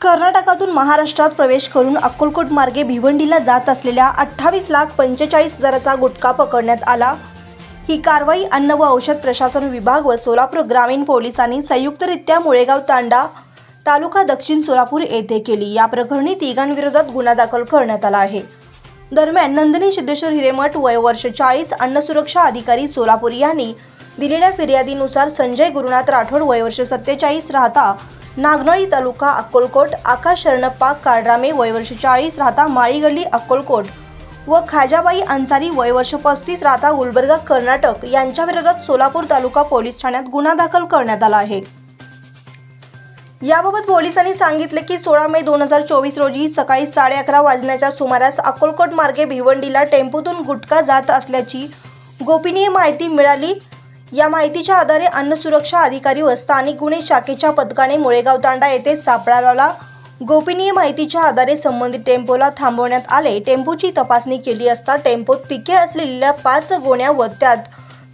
कर्नाटकातून महाराष्ट्रात प्रवेश करून अक्कलकोट मार्गे भिवंडीला जात असलेल्या अठ्ठावीस लाख पंचेचाळीस हजाराचा गुटखा पकडण्यात आला. ही कारवाई अन्न व औषध प्रशासन विभाग व सोलापूर ग्रामीण पोलिसांनी संयुक्तरित्या मुळेगाव तांडा तालुका दक्षिण सोलापूर येथे केली. या प्रकरणी तिघांविरोधात गुन्हा दाखल करण्यात आला आहे. दरम्यान नंदिनी सिद्धेश्वर हिरेमठ वय वर्ष चाळीस अन्न सुरक्षा अधिकारी सोलापूर यांनी दिलेल्या फिर्यादीनुसार संजय गुरुनाथ राठोड वय वर्ष सत्तेचाळीस राहता नागनळी तालुका अक्कलकोट आकाश शरणप्पा काळरामे वयवर्ष चाळीस राहता माळीगल्ली अक्कलकोट. व खाजाबाई अन्सारी वयवर्ष पस्तीस राहता गुलबर्गा कर्नाटक यांच्या विरोधात सोलापूर तालुका पोलीस ठाण्यात गुन्हा दाखल करण्यात आला आहे. याबाबत पोलिसांनी सांगितले की सोळा मे दोन हजार चोवीस रोजी सकाळी साडे अकरा वाजण्याच्या सुमारास अक्कलकोट मार्गे भिवंडीला टेम्पोतून गुटखा जात असल्याची गोपनीय माहिती मिळाली. या माहितीच्या आधारे अन्न सुरक्षा अधिकारी व स्थानिक गुन्हे शाखेच्या पथकाने मुळेगाव तांडा येथे सापळा लावला गोपनीय माहितीच्या आधारे संबंधित टेम्पोला थांबवण्यात आले. टेम्पोची तपासणी केली असता टेम्पोत पिके असलेल्या पाच गोण्या व त्यात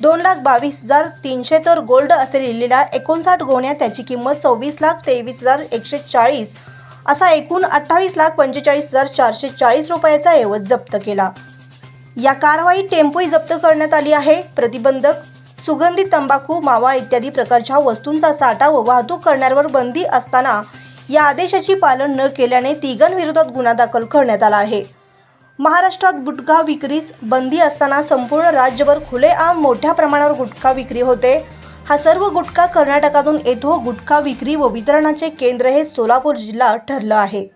दोन लाख बावीस हजार तीनशे तर गोल्ड असे लिहिलेल्या एकोणसाठ गोण्या त्याची किंमत सव्वीस लाख तेवीस हजार एकशे चाळीस असा एकूण अठ्ठावीस लाख पंचेचाळीस हजार चारशे चाळीस रुपयाचा ऐवज जप्त केला. या कारवाईत टेम्पोही जप्त करण्यात आली आहे. प्रतिबंधक सुगंधित तंबाखू मावा इत्यादी प्रकारच्या वस्तूंचा साठा व वाहतूक करण्यावर बंदी असताना या आदेशाची पालन न केल्याने तिघांविरोधात गुन्हा दाखल करण्यात आला आहे. महाराष्ट्रात गुटखा विक्रीस बंदी असताना संपूर्ण राज्यभर खुलेआम मोठ्या प्रमाणावर गुटखा विक्री होते. हा सर्व गुटखा कर्नाटकातून येतो. गुटखा विक्री व वितरणाचे केंद्र हे सोलापूर जिल्हा ठरलं आहे.